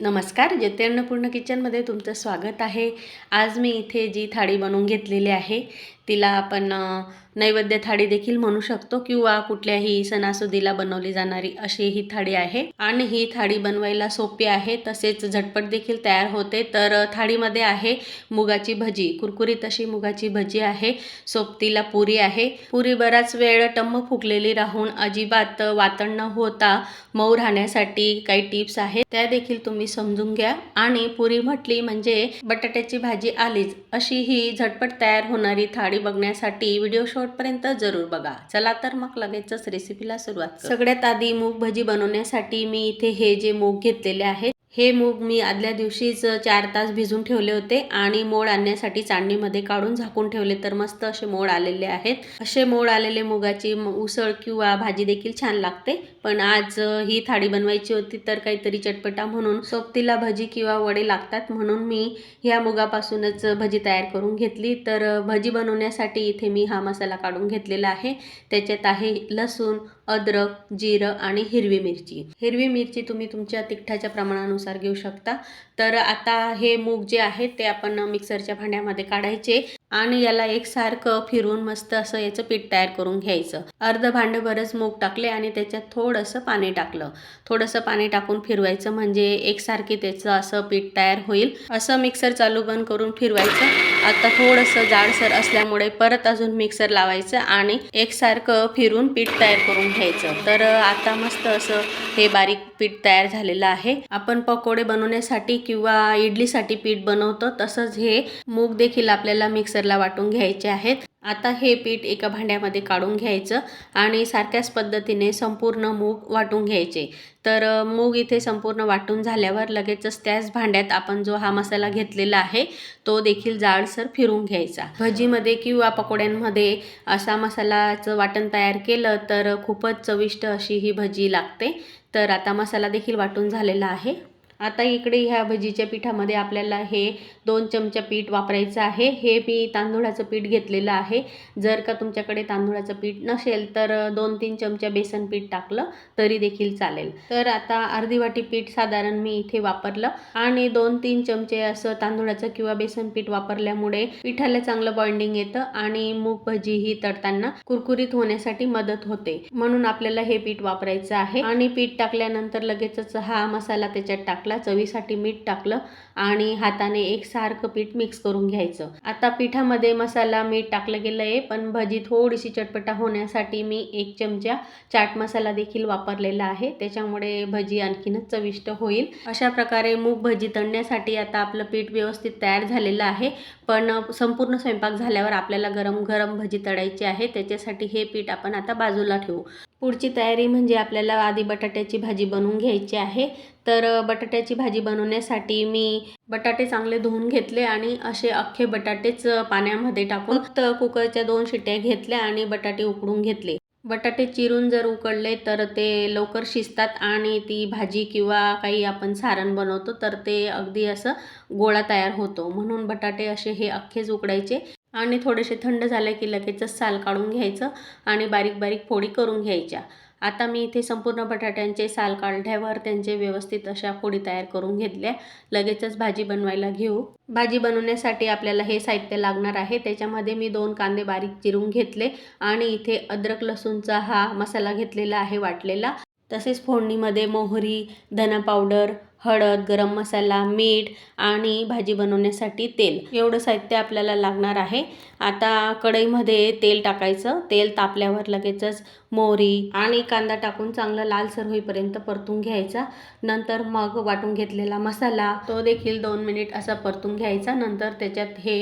नमस्कार जेते अन्नपूर्ण किचनमध्ये तुमचं स्वागत आहे. आज मी इथे जी थाळी बनवून घेतलेली आहे तिला आपण नैवेद्य थाळी देखील म्हणू शकतो किंवा कुठल्याही सणासुदीला बनवली जाणारी अशी ही थाळी आहे. आणि ही थाळी बनवायला सोपी आहे तसेच झटपट देखील तयार होते. तर थाळीमध्ये आहे मुगाची भजी कुरकुरीत अशी मुगाची भजी आहे. सोबतीला पुरी आहे. पुरी बराच वेळ टम्म फुगलेली राहून अजिबात वातण न होता मऊ राहण्यासाठी काही टिप्स आहेत त्या देखील तुम्ही समजून घ्या. आणि पुरी म्हटली म्हणजे बटाट्याची भाजी आलीच अशी ही झटपट तयार होणारी थाळी बघण्यासाठी व्हिडिओ शॉर्टपर्यंत जरूर बघा. चला तर मग लगेचच रेसिपीला सुरुवात सगळ्यात आधी मूग भजी बनवण्यासाठी मी इथे हे जे मूग घेतलेले आहेत हे मूग मी आदल्या दिवशीच चार तास भिजून ठेवले होते आणि मोड आणण्यासाठी चाळणीमध्ये काढून झाकून ठेवले तर मस्त असे मोड आलेले आहेत. असे मोड आलेले मुगाची उसळ किंवा भाजी देखील छान लागते. पण आज ही थाळी बनवायची होती तर काहीतरी चटपटा म्हणून सोबतीला भजी किंवा वडे लागतात म्हणून मी ह्या मुगापासूनच भजी तयार करून घेतली. तर भजी बनवण्यासाठी इथे मी हा मसाला काढून घेतलेला आहे. त्याच्यात आहे लसूण अद्रक जिरं आणि हिरवी मिरची. हिरवी मिरची तुम्ही तुमच्या तिखटाच्या प्रमाणानुसार घेऊ शकता. तर आता हे मूग जे आहेत ते आपण मिक्सरच्या भांड्यामध्ये काढायचे. आणि याला एकसारखं फिरून मस्त असं याचं पीठ तयार करून घ्यायचं. अर्ध भांडं बरंच मूग टाकले आणि त्याच्यात थोडंसं पाणी टाकलं. थोडंसं पाणी टाकून फिरवायचं म्हणजे एकसारखी त्याचं असं पीठ तयार होईल. असं मिक्सर चालू बंद करून फिरवायचं. आता थोडंसं जाडसर असल्यामुळे परत अजून मिक्सर लावायचं आणि एकसारखं फिरून पीठ तयार करून घ्यायचं. तर आता मस्त असं हे बारीक पीठ तयार झालेलं आहे. आपण पकोडे बनवण्यासाठी किंवा इडलीसाठी पीठ बनवतो. तसंच हे मूग देखील आपल्याला मिक्सरला वाटून घ्यायचे आहेत. आता हे पीठ एका भांड्यामध्ये काढून घ्यायचं आणि सारख्याच पद्धतीने संपूर्ण मूग वाटून घ्यायचे. तर मूग इथे संपूर्ण वाटून झाल्यावर लगेचच त्याच भांड्यात आपण जो हा मसाला घेतलेला आहे तो देखील जाडसर फिरून घ्यायचा. भजीमध्ये किंवा पकोड्यांमध्ये असा मसालाचं वाटण तयार केलं तर खूपच चविष्ट अशी ही भजी लागते. तर आता मसाला देखील वाटून झालेला आहे. आता इकडे ह्या भजीच्या पिठामध्ये आपल्याला हे दोन चमचा पीठ वापरायचं आहे. हे मी तांदूळाचं पीठ घेतलेलं आहे. जर का तुमच्याकडे तांदूळाचं पीठ नसेल तर दोन तीन चमचा बेसन पीठ टाकलं तरी देखील चालेल. तर आता अर्धी वाटी पीठ साधारण मी इथे वापरलं आणि दोन तीन चमचे असं तांदूळाचं किंवा बेसन पीठ वापरल्यामुळे पिठाला चांगलं बॉइंडिंग येतं आणि मूग भजी ही तळताना कुरकुरीत होण्यासाठी मदत होते. म्हणून आपल्याला हे पीठ वापरायचं आहे आणि पीठ टाकल्यानंतर लगेचच हा मसाला त्याच्यात टाकला चवीसाठी मीठ टाकलं आणि हाताने एक सारखं पीठ मिक्स करून घ्यायचं. आता पिठामध्ये मसाला मीठ टाकलं गेलं आहे पण भजी थोडीशी चटपटा होण्यासाठी मी एक चमचा चाट मसाला देखील वापरलेला आहे. त्याच्यामुळे भजी आणखीनच चविष्ट होईल. अशा प्रकारे मूग भजी तळण्यासाठी आता आपलं पीठ व्यवस्थित तयार झालेलं आहे. पण संपूर्ण स्वयंपाक झाल्यावर आपल्याला गरम गरम भजी तळायची आहे. त्याच्यासाठी हे पीठ आपण आता बाजूला ठेवू. पुढची तयारी म्हणजे आपल्याला आधी बटाट्याची भाजी बनवून घ्यायची आहे. तर बटाट्याची भाजी बनवण्यासाठी मी बटाटे चांगले धुवून घेतले आणि असे अख्खे बटाटेच पाण्यामध्ये टाकून फक्त कुकरच्या दोन शिट्या घेतल्या आणि बटाटे उकडून घेतले. बटाटे चिरून जर उकडले तर ते लवकर शिजतात आणि ती भाजी किंवा काही आपण सारण बनवतो तर ते अगदी असं गोळा तयार होतो. म्हणून बटाटे असे हे अख्खेच उकडायचे. आणि थोडेसे थंड झाले की लगेचच साल काढून घ्यायचं आणि बारीक बारीक फोडी करून घ्यायच्या. आता मी इथे संपूर्ण बटाट्यांचे साल काढल्यावर त्यांचे व्यवस्थित अशा फोडी तयार करून घेतल्या. लगेचच भाजी बनवायला घेऊ. भाजी बनवण्यासाठी आपल्याला हे साहित्य लागणार आहे. त्याच्यामध्ये मी दोन कांदे बारीक चिरून घेतले आणि इथे अद्रक लसूणचा हा मसाला घेतलेला आहे वाटलेला. तसेच फोडणीमध्ये मोहरी धना पावडर हळद गरम मसाला मीठ आणि भाजी बनवण्यासाठी तेल. एवढं साहित्य आपल्याला लागणार आहे. आता कढईमध्ये तेल टाकायचं. तेल तापल्यावर लगेचच मोहरी आणि कांदा टाकून चांगलं लालसर होईपर्यंत परतून घ्यायचा. नंतर मग वाटून घेतलेला मसाला तो देखील दोन मिनिट असा परतून घ्यायचा. नंतर त्याच्यात हे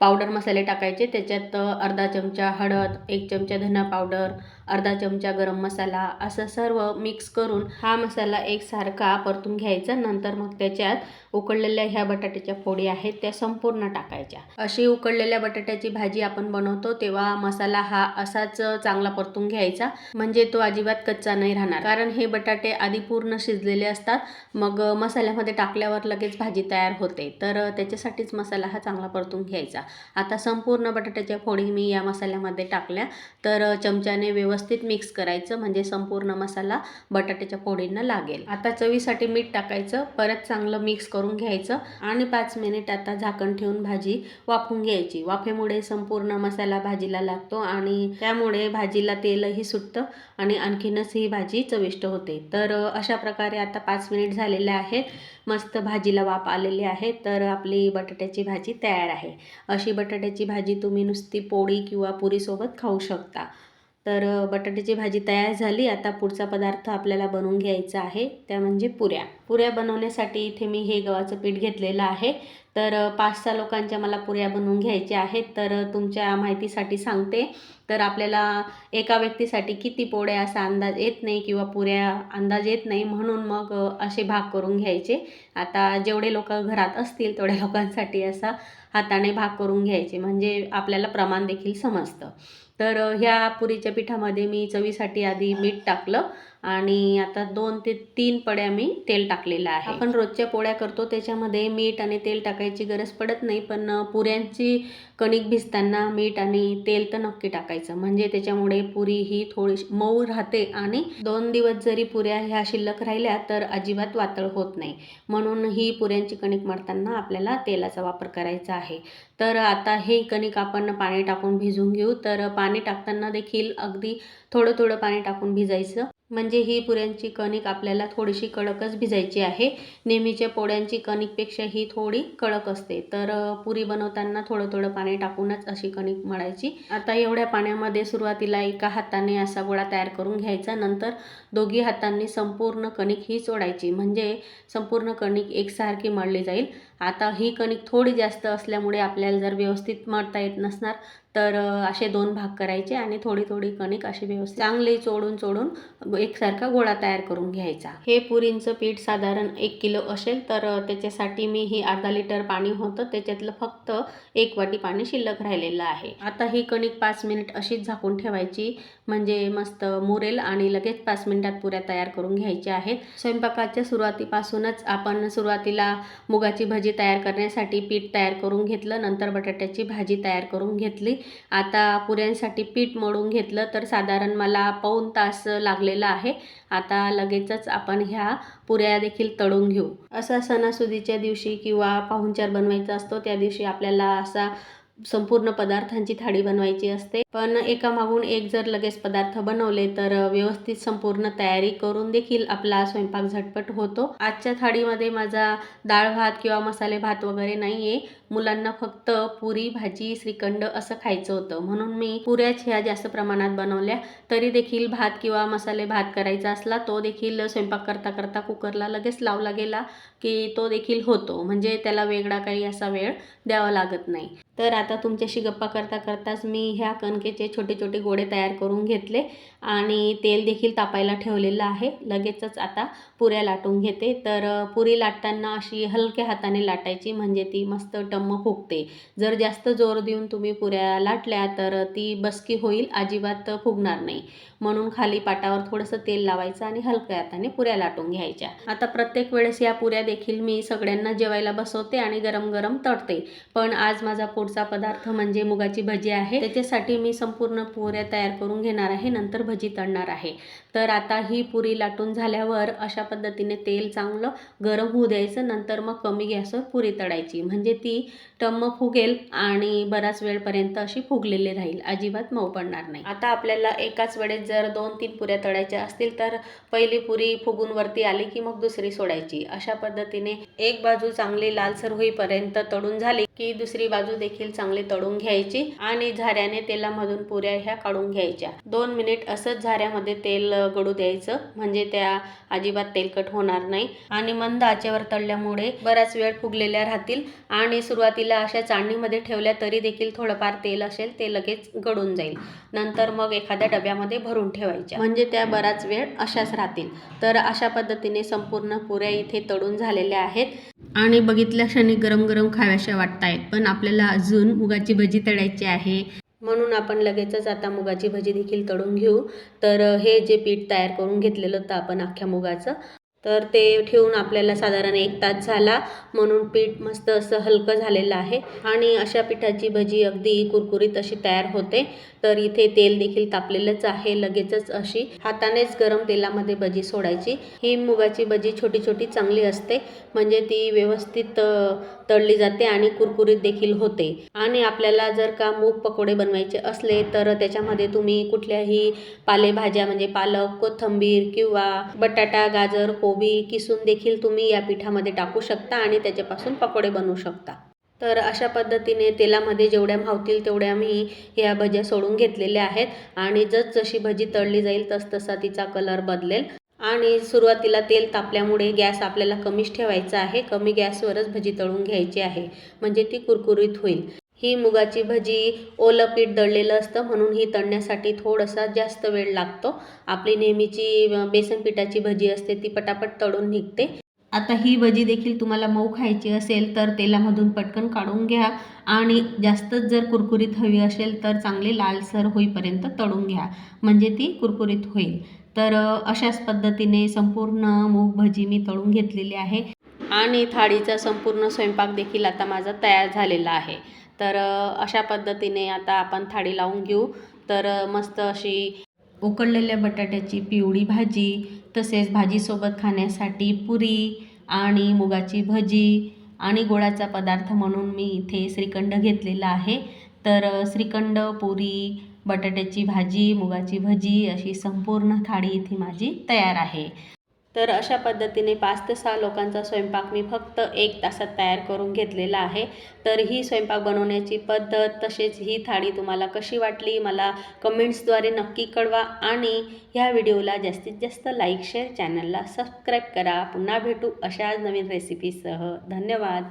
पावडर मसाले टाकायचे. त्याच्यात अर्धा चमचा हळद एक चमचा धना पावडर अर्धा चमचा गरम मसाला असं सर्व मिक्स करून हा मसाला एकसारखा परतून घ्यायचा. नंतर मग त्याच्यात उकडलेल्या ह्या बटाट्याच्या फोडी आहेत त्या संपूर्ण टाकायच्या. अशी उकडलेल्या बटाट्याची भाजी आपण बनवतो तेव्हा मसाला हा असाच चांगला परतून घ्यायचा. म्हणजे तो अजिबात कच्चा नाही राहणार. कारण हे बटाटे आधी पूर्ण शिजलेले असतात. मग मसाल्यामध्ये टाकल्यावर लगेच भाजी तयार होते. तर त्याच्यासाठीच मसाला हा चांगला परतून घ्यायचा. आता संपूर्ण बटाट्याच्या फोडी मी या मसाल्यामध्ये टाकल्या. तर चमच्याने व्यवस्थित व्यवस्थित मिक्स करायचं म्हणजे संपूर्ण मसाला बटाट्याच्या फोडींना लागेल. आता चवीसाठी मीठ टाकायचं परत चांगलं मिक्स करून घ्यायचं आणि पाच मिनिट आता झाकण ठेवून भाजी वाफून घ्यायची. वाफेमुळे संपूर्ण मसाला भाजीला लागतो आणि त्यामुळे भाजीला तेलही सुटतं आणि आणखीनच ही भाजी चविष्ट होते. तर अशा प्रकारे आता पाच मिनिट झालेले आहेत. मस्त भाजीला वाफ आलेली आहे तर आपली बटाट्याची भाजी तयार आहे. अशी बटाट्याची भाजी तुम्ही नुसती पोळी किंवा पुरीसोबत खाऊ शकता. तर बटाट्याची भाजी तयार झाली. आता पुढचा पदार्थ आपल्याला बनवून घ्यायचा आहे. त्या म्हणजे पुऱ्या. पुऱ्या बनवण्यासाठी इथे मी हे गव्हाचं पीठ घेतलेलं आहे. तर पाच सहा लोकांच्या मला पुऱ्या बनवून घ्यायच्या आहेत. तर तुमच्या माहितीसाठी सांगते. तर आपल्याला एका व्यक्तीसाठी किती पोळ्या असा अंदाज येत नाही किंवा पुऱ्या अंदाज येत नाही. म्हणून मग असे भाग करून घ्यायचे. आता जेवढे लोक घरात असतील तेवढ्या लोकांसाठी असा हाताने भाग करून घ्यायचे. म्हणजे आपल्याला प्रमाण देखील समजतं. तर ह्या पुरीच्या पिठामध्ये मी चवीसाठी आधी मीठ टाकलं आणि आता दोन ते तीन पड्या मी तेल टाकलेलं आहे. आपण रोजच्या पोळ्या करतो त्याच्यामध्ये मीठ आणि तेल टाकायची गरज पडत नाही पण पुऱ्यांची कणिक भिजताना मीठ आणि तेल तर नक्की टाकायचं. म्हणजे त्याच्यामुळे पुरी ही थोडीशी मऊ राहते आणि दोन दिवस जरी पुऱ्या ह्या शिल्लक राहिल्या तर अजिबात वातळ होत नाही. म्हणून ही पुऱ्यांची कणिक मळताना आपल्याला तेलाचा वापर करायचा आहे. तर आता हे कणिक आपण पाणी टाकून भिजून घेऊ. तर पाणी टाकताना देखील अगदी थोडं थोडं पाणी टाकून भिजायचं. म्हणजे ही पुऱ्यांची कणिक आपल्याला थोडीशी कडकच भिजायची आहे. नेहमीच्या पोळ्यांची कणिकपेक्षा ही थोडी कडक असते. तर पुरी बनवताना थोडं थोडं पाणी टाकूनच अशी कणिक मळायची. आता एवढ्या पाण्यामध्ये सुरुवातीला एका हाताने असा गोळा तयार करून घ्यायचा. नंतर दोघी हातांनी संपूर्ण कणिक ही सोडायची म्हणजे संपूर्ण कणिक एकसारखी मळली जाईल. आता ही कणिक थोडी जास्त असल्यामुळे आपल्याला जर व्यवस्थित मळता येत नसणार तर असे दोन भाग करायचे आणि थोडी थोडी कणिक अशी व्यवस्थित चांगली चोडून चोडून एकसारखा गोळा तयार करून घ्यायचा. हे पुरींचं पीठ साधारण एक किलो असेल तर त्याच्यासाठी मी ही अर्धा लिटर पाणी होतं. त्याच्यातलं फक्त एक वाटी पाणी शिल्लक राहिलेलं आहे. आता ही कणिक पाच मिनिट अशीच झाकून ठेवायची म्हणजे मस्त मुरेल आणि लगेच पाच मिनिटात पुऱ्या तयार करून घ्यायच्या आहेत. स्वयंपाकाच्या सुरुवातीपासूनच आपण सुरुवातीला मुगाची भजी तयार करण्यासाठी पीठ तयार करून घेतलं नंतर बटाट्याची भाजी तयार करून घेतली. आता पुऱ्यांसाठी पीठ मळून घेतलं तर साधारण मला पाऊण तास लागलेला आहे. आता लगेचच आपण ह्या पुऱ्या देखील तळून घेऊ. असा सणासुदीच्या दिवशी किंवा पाहुणचार बनवायचा असतो त्या दिवशी आपल्याला असा संपूर्ण पदार्थांची थाळी बनवायची असते. पण एकामागून एक जर लगेच पदार्थ बनवले तर व्यवस्थित संपूर्ण तयारी करून देखील आपला स्वयंपाक झटपट होतो. आजच्या थाळीमध्ये माझा डाळ भात किंवा मसाले भात वगैरे नाही आहे मुलांना फक्त पुरी भाजी श्रीखंड असं खायचं होतं. म्हणून मी पुऱ्याच ह्या जास्त प्रमाणात बनवल्या. तरी देखील भात किंवा मसाले भात करायचा असला तो देखील स्वयंपाक करता करता कुकरला लगेच लावला गेला की तो देखील होतो. म्हणजे त्याला वेगळा काही असा वेळ द्यावा लागत नाही. तर आता तुमच्याशी गप्पा करता करताच मी ह्या कणकेचे छोटे छोटे गोळे तयार करून घेतले आणि तेल देखील तापायला ठेवलेलं आहे. लगेचच आता पुऱ्या लाटून घेते. तर पुरी लाटताना अशी हलक्या हाताने लाटायची. म्हणजे ती मस्त मग फुगते. जर जास्त जोर देऊन तुम्ही पुऱ्या लाटल्या तर ती बसकी होईल अजिबात फुगणार नाही. म्हणून खाली पाटावर थोडंसं तेल लावायचं आणि हलक्या हाताने पुऱ्या लाटून घ्यायच्या. आता प्रत्येक वेळेस या पुऱ्या देखील मी सगळ्यांना जेवायला बसवते आणि गरम गरम तळते. पण आज माझा पुढचा पदार्थ म्हणजे मुगाची भजी आहे. त्याच्यासाठी मी संपूर्ण पुऱ्या तयार करून घेणार आहे नंतर भजी तळणार आहे. तर आता ही पुरी लाटून झाल्यावर अशा पद्धतीने तेल चांगलं गरम होऊ द्यायचं नंतर मग कमी गॅसवर पुरी तळायची. म्हणजे ती टम्म फुगेल आणि बराच वेळपर्यंत अशी फुगलेली राहील. अजिबात मऊ पडणार नाही. आता आपल्याला एकाच वेळेस जर दोन तीन पुऱ्या तळायच्या असतील तर पहिली पुरी फुगून वरती आली की मग दुसरी सोडायची. अशा पद्धतीने एक बाजू चांगली लालसर होईपर्यंत तळून झाली की दुसरी बाजू देखील चांगली तळून घ्यायची आणि झाऱ्याने तेलामधून पुऱ्या ह्या काढून घ्यायच्या. दोन मिनिट असंच झाऱ्यामध्ये तेल गडू द्यायचं. म्हणजे त्या अजिबात तेलकट होणार नाही. आणि मंद आचेवर तळल्यामुळे बराच वेळ फुगलेल्या राहतील. आणि सुरुवातीला अशा चाळणीमध्ये ठेवल्या तरी देखील थोडंफार तेल असेल ते लगेच गळून जाईल. नंतर मग एखाद्या डब्यामध्ये भरून ठेवायच्या. म्हणजे त्या बराच वेळ अशाच राहतील. तर अशा पद्धतीने संपूर्ण पुऱ्या इथे तळून झालेल्या आहेत. आणि बघितल्या क्षणी गरम गरम खाव्याशा वाटतायत पण आपल्याला अजून मुगाची भजी तळायची आहे. म्हणून आपण लगेचच आता मुगाची भजी देखील तळून घेऊ. तर हे जे पीठ तयार करून घेतलेलं होतं आपण अख्ख्या मुगाचं तर ते ठेवून आपल्याला साधारण एक तास झाला. म्हणून पीठ मस्त असं हलकं झालेलं आहे. आणि अशा पिठाची भजी अगदी कुरकुरीत अशी तयार होते. तर इथे तेल देखील तापलेलंच आहे. लगेचच अशी हातानेच गरम तेलामध्ये भजी सोडायची. ही मुगाची भजी छोटी छोटी चांगली असते. म्हणजे ती व्यवस्थित तळली जाते आणि कुरकुरीत देखील होते. आणि आपल्याला जर का मूग पकोडे बनवायचे असले तर त्याच्यामध्ये तुम्ही कुठल्याही पालेभाज्या म्हणजे पालक कोथिंबीर किंवा बटाटा गाजर कोबी किसून देखील तुम्ही या पिठामध्ये टाकू शकता आणि त्याच्यापासून पकोडे बनवू शकता. तर अशा पद्धतीने तेलामध्ये जेवढ्या भावतील तेवढ्या मी ह्या भज्या सोडून घेतलेल्या आहेत आणि जसजशी भजी तळली जाईल तसतसा तिचा कलर बदलेल. आणि सुरुवातीला तेल तापल्यामुळे गॅस आपल्याला कमीच ठेवायचा आहे. कमी गॅसवरच भजी तळून घ्यायची आहे. म्हणजे ती कुरकुरीत होईल. ही मुगाची भजी ओलं पीठ दळलेलं असतं म्हणून ही तळण्यासाठी थोडासा जास्त वेळ लागतो. आपली नेहमीची बेसन पिठाची भजी असते ती पटापट तळून निघते. आता ही भजी देखील तुम्हाला मऊ खायची असेल तर तेलामधून पटकन काढून घ्या आणि जास्तच जर कुरकुरीत हवी असेल तर चांगली लालसर होईपर्यंत तळून घ्या. म्हणजे ती कुरकुरीत होईल. तर अशाच पद्धतीने संपूर्ण मूग भजी मी तळून घेतलेली आहे. आणि थाळीचा संपूर्ण स्वयंपाक देखील आता माझा तयार झालेला आहे. तर अशा पद्धतीने आता आपण थाळी लावून घेऊ. तर मस्त अशी उकडलेल्या बटाट्याची पिवळी भाजी तसेच भाजीसोबत खाण्यासाठी पुरी आणि मुगाची भजी आणि गोडाचा पदार्थ म्हणून मी इथे श्रीखंड घेतलेला आहे. तर श्रीखंड पुरी बटाट्याची भाजी मुगाची भजी अशी संपूर्ण थाळी इथे माझी तयार आहे. तर अशा पद्धतीने पाच ते सहा लोकांचा स्वयंपाक मी फक्त एक तासात तयार करून घेतलेला आहे. तर ही स्वयंपाक बनवण्याची पद्धत तसेच ही थाळी तुम्हाला कशी वाटली मला कमेंट्सद्वारे नक्की कळवा. आणि ह्या व्हिडिओला जास्तीत जास्त लाईक शेअर चॅनलला सबस्क्राईब करा. पुन्हा भेटू अशाच नवीन रेसिपीसह. धन्यवाद.